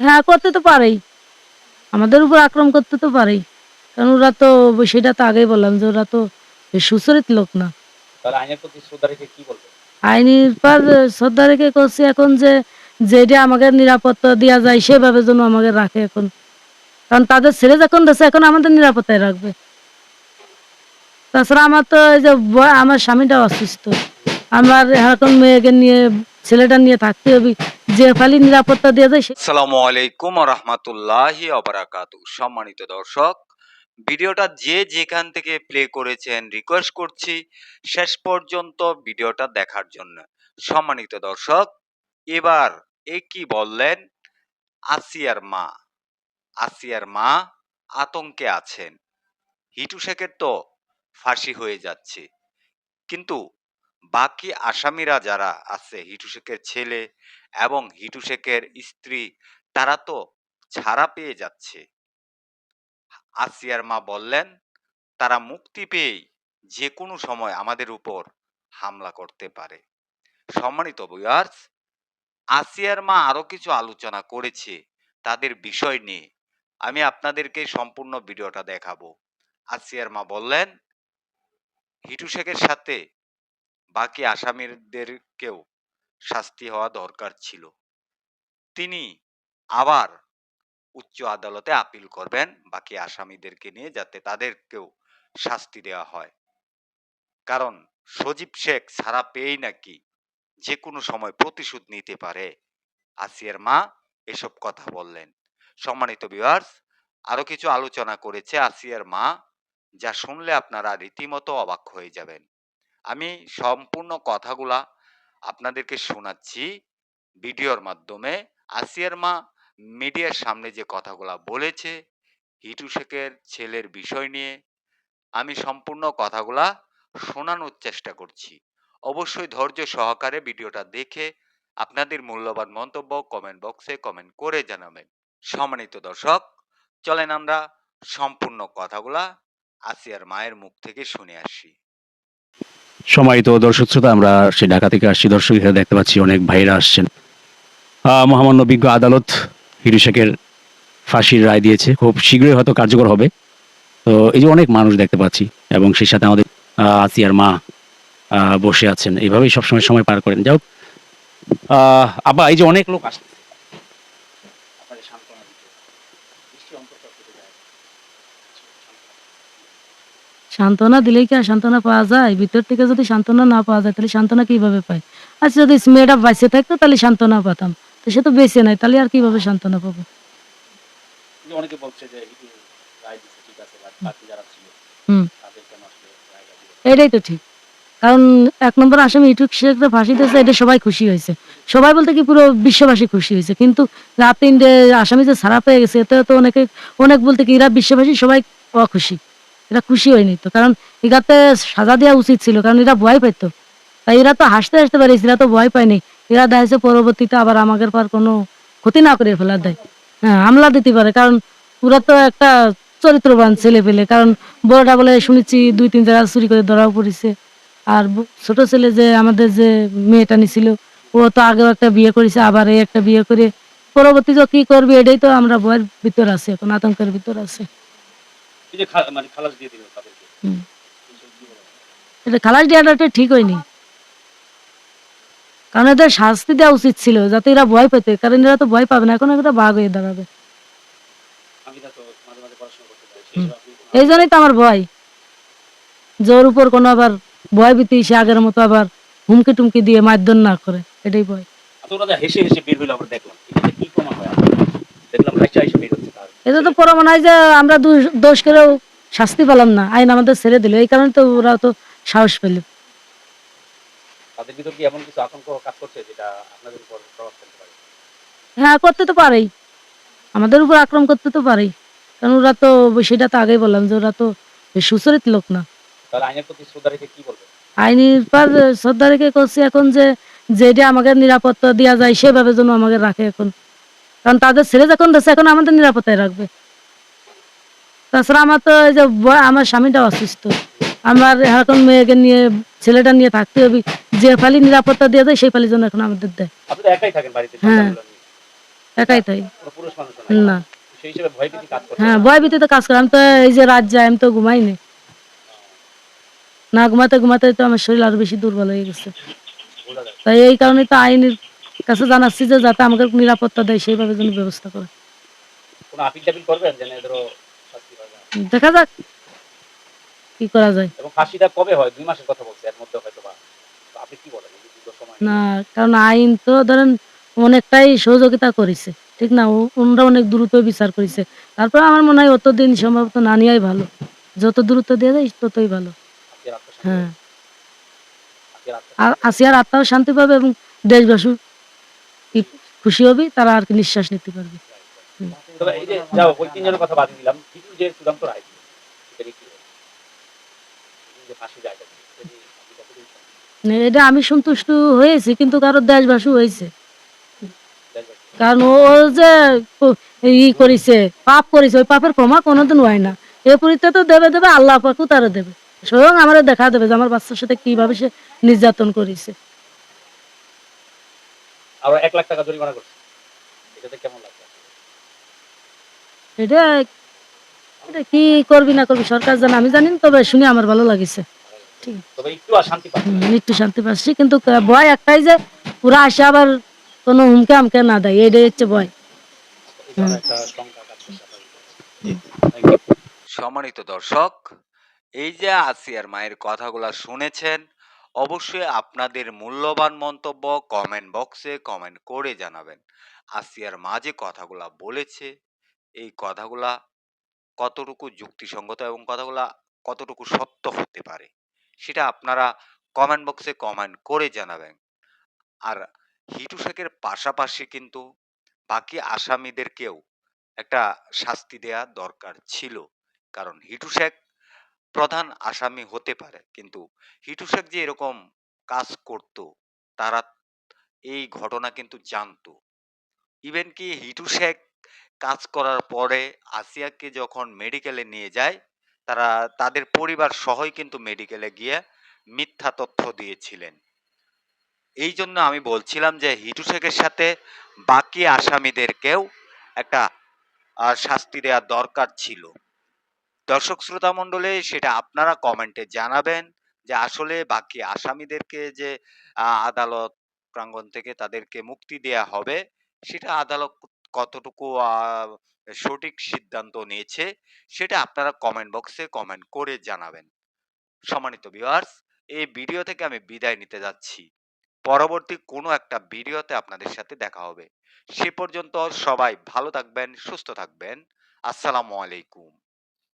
হ্যাঁ করতে তো পারেই। আমাদের উপর আক্রমণ করতে তো পারেই। কারণ ওরা তো সেটা তো আগেই বললাম যে ওরা তো সুচরিত লোক না। আইনের পর শ্রদ্ধা রেখে করছি এখন যে যেটা আমাদের নিরাপত্তা দেওয়া যায় সেভাবে যেন আমাকে রাখে এখন। কারণ তাদের ছেলে যখন দেশে এখন আমাদের নিরাপত্তায় রাখবে। তাছাড়া আমার তো এই যে আমার স্বামীটা অসুস্থ। আমার এখন মেয়েকে নিয়ে ছেলেটা নিয়ে থাকতে হবে। নিরাপত্তা সে- আলাইকুম সম্মানিত দর্শক, ভিডিওটা যে যেখান থেকে প্লে করেছেন রিকোয়েস্ট করছি শেষ পর্যন্ত ভিডিওটা দেখার জন্য। সম্মানিত দর্শক, এবার এ কি বললেন? আসিয়ার মা আসিয়ার মা আতঙ্কে আছেন। হিটু শেখের তো ফাঁসি হয়ে যাচ্ছে। কিন্তু বাকি আসামিরা যারা আছে, হিটু শেখের ছেলে এবং হিটু শেখের স্ত্রী তারা তো ছাড়া পেয়ে যাচ্ছে। আসিয়ার মা বললেন, তারা মুক্তি পেয়েই যে কোনো সময় আমাদের উপর হামলা করতে পারে। সম্মানিত ভিউয়ার্স আসিয়ার মা আরও কিছু আলোচনা করেছে তাদের বিষয় নিয়ে। আমি আপনাদেরকে সম্পূর্ণ ভিডিওটা দেখাবো। আসিয়ার মা বললেন, হিটু শেখের সাথে বাকি আসামিদেরকেও শাস্তি হওয়া দরকার ছিল। তিনি আবার উচ্চ আদালতে আপিল করবেন, বাকি আসামিদেরকে নিয়ে যাতে তাদেরকেও শাস্তি দেওয়া হয়। কারণ সজীব শেখ ছাড়া পেয়েই নাকি যে কোনো সময় প্রতিশোধ নিতে পারে। আসিয়ার মা এসব কথা বললেন। সম্মানিত ভিউয়ার্স আরও কিছু আলোচনা করেছে আসিয়ার মা, যা শুনলে আপনারা রীতিমতো অবাক হয়ে যাবেন। আমি সম্পূর্ণ কথাগুলা আপনাদেরকে শোনাচ্ছি ভিডিওর মাধ্যমে। আসিয়ার মা মিডিয়ার সামনে যে কথাগুলা বলেছে, হিটু শেখের ছেলের বিষয় নিয়ে, আমি সম্পূর্ণ কথাগুলা শোনানোর চেষ্টা করছি। অবশ্যই ধৈর্য সহকারে ভিডিওটা দেখে আপনাদের মূল্যবান মন্তব্য কমেন্ট বক্সে কমেন্ট করে জানাবেন। সম্মানিত দর্শক, চলেন আমরা সম্পূর্ণ কথাগুলা আসিয়ার মায়ের মুখ থেকে শুনে আসি। সম্মানিত দর্শক শ্রোতা, আমরা সেই ঢাকা থেকে আসছি। দর্শক, এখানে দেখতে পাচ্ছি অনেক ভাইরা আসছেন। মহামান্য বিজ্ঞ আদালত হিরু শেখের ফাঁসির রায় দিয়েছে। খুব শীঘ্রই হয়তো কার্যকর হবে। তো এই যে অনেক মানুষ দেখতে পাচ্ছি এবং সেই সাথে আমাদের আসিয়ার মা বসে আছেন। এইভাবেই সবসময় সময় পার করেন। যাও আবার এই যে অনেক লোক আসছে। সান্ত্বনা দিলেই কি আর সান্ত্বনা পাওয়া যায়? ভিতর থেকে যদি সান্ত্বনা না পাওয়া যায় তাহলে সান্ত্বনা কীভাবে পায়? আচ্ছা যদি মেয়েটা বাঁচে থাকতো তাহলে সান্ত্বনা পেতাম। তো সে তো বেঁচে নাই তাহলে আর কীভাবে সান্ত্বনা পাবো? অনেকে বলছে যে ঠিক আছে বাকি যারা ছিল দিল? এটাই তো ঠিক। কারণ এক নম্বর আসামি ইটুক শেখরা ফাঁসি দিয়েছে এটা সবাই খুশি হয়েছে। সবাই বলতে কি পুরো বিশ্ববাসী খুশি হয়েছে। কিন্তু রাত তিনটে আসামি যে ছাড়া পেয়ে গেছে এতে তো অনেকে অনেক বলতে কি এরা বিশ্ববাসী সবাই অখুশি। এরা খুশি হয়নি তো, কারণ এগাতে সাজা দেওয়া উচিত ছিল, কারণ এরা ভয় পাইতো তাই এরা তো হাসতে হাসতে পারিস এরা তো ভয় পায়নি এরা দেখাচ্ছে পরবর্তীতে আবার আমাদের পর কোনো ক্ষতি না করে ফেলা দেয়। হ্যাঁ হামলা দিতে পারে, কারণ ওরা তো একটা চরিত্রবান ছেলে পেলে কারণ বড়টা বলে শুনেছি দুই, তিন জায়গা চুরি করে ধরাও পড়েছে। আর ছোট ছেলে যে, আমাদের যে মেয়েটা নিছিল, ও তো আগেও একটা বিয়ে করেছে, আবার এই একটা বিয়ে করে, পরবর্তীতে কি করবে, এটাই তো আমরা বয়ের ভিতর আছি, এখন আতঙ্কের ভিতর আছে। এই যে খা- মানে খালাস দিয়ে দিল তাদেরকে। হুম। এটা খালাস দেওয়াটা ঠিক হয়নি। কারণ এদের শাস্তি দেওয়া উচিত ছিল যাতে এরা ভয় পেতে কারণ এরা তো ভয় পাবে না এখন একটা বাঘ হয়ে দাঁড়াবে। আমি তো মাঝে মাঝে পড়াশোনা করতে চাই সেই আপনি এই জন্যই তো আমার ভয়। জোর উপর কোনো আবার ভয় ভীতি সে আগের মতো আবার হুমকি টুমকি দিয়ে মারধর না করে এটাই ভয়। আচ্ছা, হেসে হেসে বের হইল আমরা দেখলাম। কি প্রমাণ হয়? দেখলাম হাসি হাসি বের এটা তো প্রমাণ হয় যে আমরা দোষ- করেও শাস্তি পেলাম না। আইন আমাদের ছেড়ে দিল। এই কারণে তো ওরা তো সাহস পেল। তাদের ভিতর কি এমন কিছু আতঙ্ক কাজ করছে যেটা আপনাদের উপর প্রভাব ফেলতে পারে? হ্যাঁ করতে তো পারেই। আমাদের উপর আক্রমণ করতে তো পারেই। কারণ ওরা তো সেটা তো আগেই বললাম যে ওরা তো সুচরিত লোক না। তাহলে আইনের প্রতি শ্রদ্ধা রেখে কি বলবেন? আইনের পর শ্রদ্ধা রেখে করছি এখন যে যেটা আমাকে নিরাপত্তা দেওয়া যায় সেভাবে যেন আমাকে রাখে এখন। কারণ তাদের ছেলে যখন দেশে এখন আমাদের নিরাপত্তায় রাখবে। তাছাড়া আমার তো এই যে আমার স্বামীটা অসুস্থ। আমার এখন মেয়েকে নিয়ে ছেলেটা নিয়ে থাকতে হবে। যে ফালি নিরাপত্তা দিয়ে দেয় সেই ফালি জন্য এখন আমাদের দেয়। তো হ্যাঁ। একাই তাই না। হিসেবে ভয় ভীতি হ্যাঁ ভীতিতে কাজ করে। আমি তো এই যে রাত যায় আমি তো ঘুমাইনি না। ঘুমাতে ঘুমাতে তো আমার শরীর আরও বেশি দুর্বল হয়ে গেছে। তাই এই কারণে তো আইনের কাছে জানাচ্ছি যে যাতে আমাকে নিরাপত্তা দেয় সেইভাবে যেন ব্যবস্থা করে? দেখা যাক কি করা যায়। কবে হয়? দুই মাসের কথা বলছে এর মধ্যে হয়তো আপনি কি বলেন? না কারণ আইন তো ধরেন অনেকটাই সহযোগিতা করেছে ঠিক না? ওনারা অনেক দ্রুত বিচার করেছে। তারপর আমার মনে হয় অতদিন সম্ভবত না নেওয়াই ভালো। যত দ্রুত দিয়ে যায় ততই ভালো। হ্যাঁ। আর আসিয়ার আত্মাও শান্তি পাবে এবং দেশবাসী খুশি হবে তারা আর কি নিঃশ্বাস নিতে পারবে। এটা আমি সন্তুষ্ট হয়েছি কিন্তু কারও দেশবাসী হয়েছে। কারণ ও যে ই করেছে পাপ করেছে ওই পাপের ক্ষমা কোনোদিন হয় না। এ পুরীতে তো দেবে দেবে আল্লাহ পাকু তারা দেবে। স্বয়ং আমার দেখা দেবে যে আমার বাচ্চার সাথে কীভাবে সে নির্যাতন করেছে। আবার এক লাখ টাকা জরিমানা করছে। এটাতে কেমন লাগছে এটা এটা কি করবি না করবি সরকার জানে আমি জানি তবে শুনে আমার ভালো লাগিছে। একটু শান্তি পাচ্ছে। হুম, একটু শান্তি পাচ্ছি কিন্তু ভয় একটাই যে পুরা আসে আবার কোনো হুমকে আমকে না দেয় এইটাই হচ্ছে ভয়. সম্মানিত দর্শক এই যে আসিয়ার মায়ের কথাগুলো শুনেছেন অবশ্যই আপনাদের মূল্যবান মন্তব্য কমেন্ট বক্সে কমেন্ট করে জানাবেন। আসিয়ার মা যে কথাগুলা বলেছে, এই কথাগুলা কতটুকু যুক্তিসঙ্গত এবং কথাগুলা কতটুকু সত্য হতে পারে, সেটা আপনারা কমেন্ট বক্সে কমেন্ট করে জানাবেন। আর হিটু শেখের পাশাপাশি কিন্তু বাকি আসামিদেরকেও একটা শাস্তি দেয়া দরকার ছিল। কারণ হিটু শেখ প্রধান আসামি হতে পারে। কিন্তু হিটু শেখ যে এরকম কাজ করত, তারা এই ঘটনা কিন্তু জানতো। ইভেন কি হিটু শেখ কাজ করার পরে আসিয়াকে যখন মেডিকেলে নিয়ে যায়, তারা, তাদের পরিবার সহই কিন্তু মেডিকেলে গিয়ে মিথ্যা তথ্য দিয়েছিলেন। এই জন্য আমি বলছিলাম যে হিটু শেখের সাথে বাকি আসামিদেরকেও একটা শাস্তি দেওয়া দরকার ছিল। দর্শক শ্রোতা মণ্ডলে, সেটা আপনারা কমেন্টে জানাবেন যে আসলে বাকি আসামিদেরকে যে আদালত প্রাঙ্গণ থেকে তাদেরকে মুক্তি দেয়া হবে, সেটা আদালত কতটুকু সঠিক সিদ্ধান্ত নিয়েছে, সেটা আপনারা কমেন্ট বক্সে কমেন্ট করে জানাবেন। সম্মানিত ভিউয়ার্স এই ভিডিও থেকে আমি বিদায় নিতে যাচ্ছি। পরবর্তী কোনো একটা ভিডিওতে আপনাদের সাথে দেখা হবে। সে পর্যন্ত সবাই ভালো থাকবেন, সুস্থ থাকবেন। আসসালামু আলাইকুম।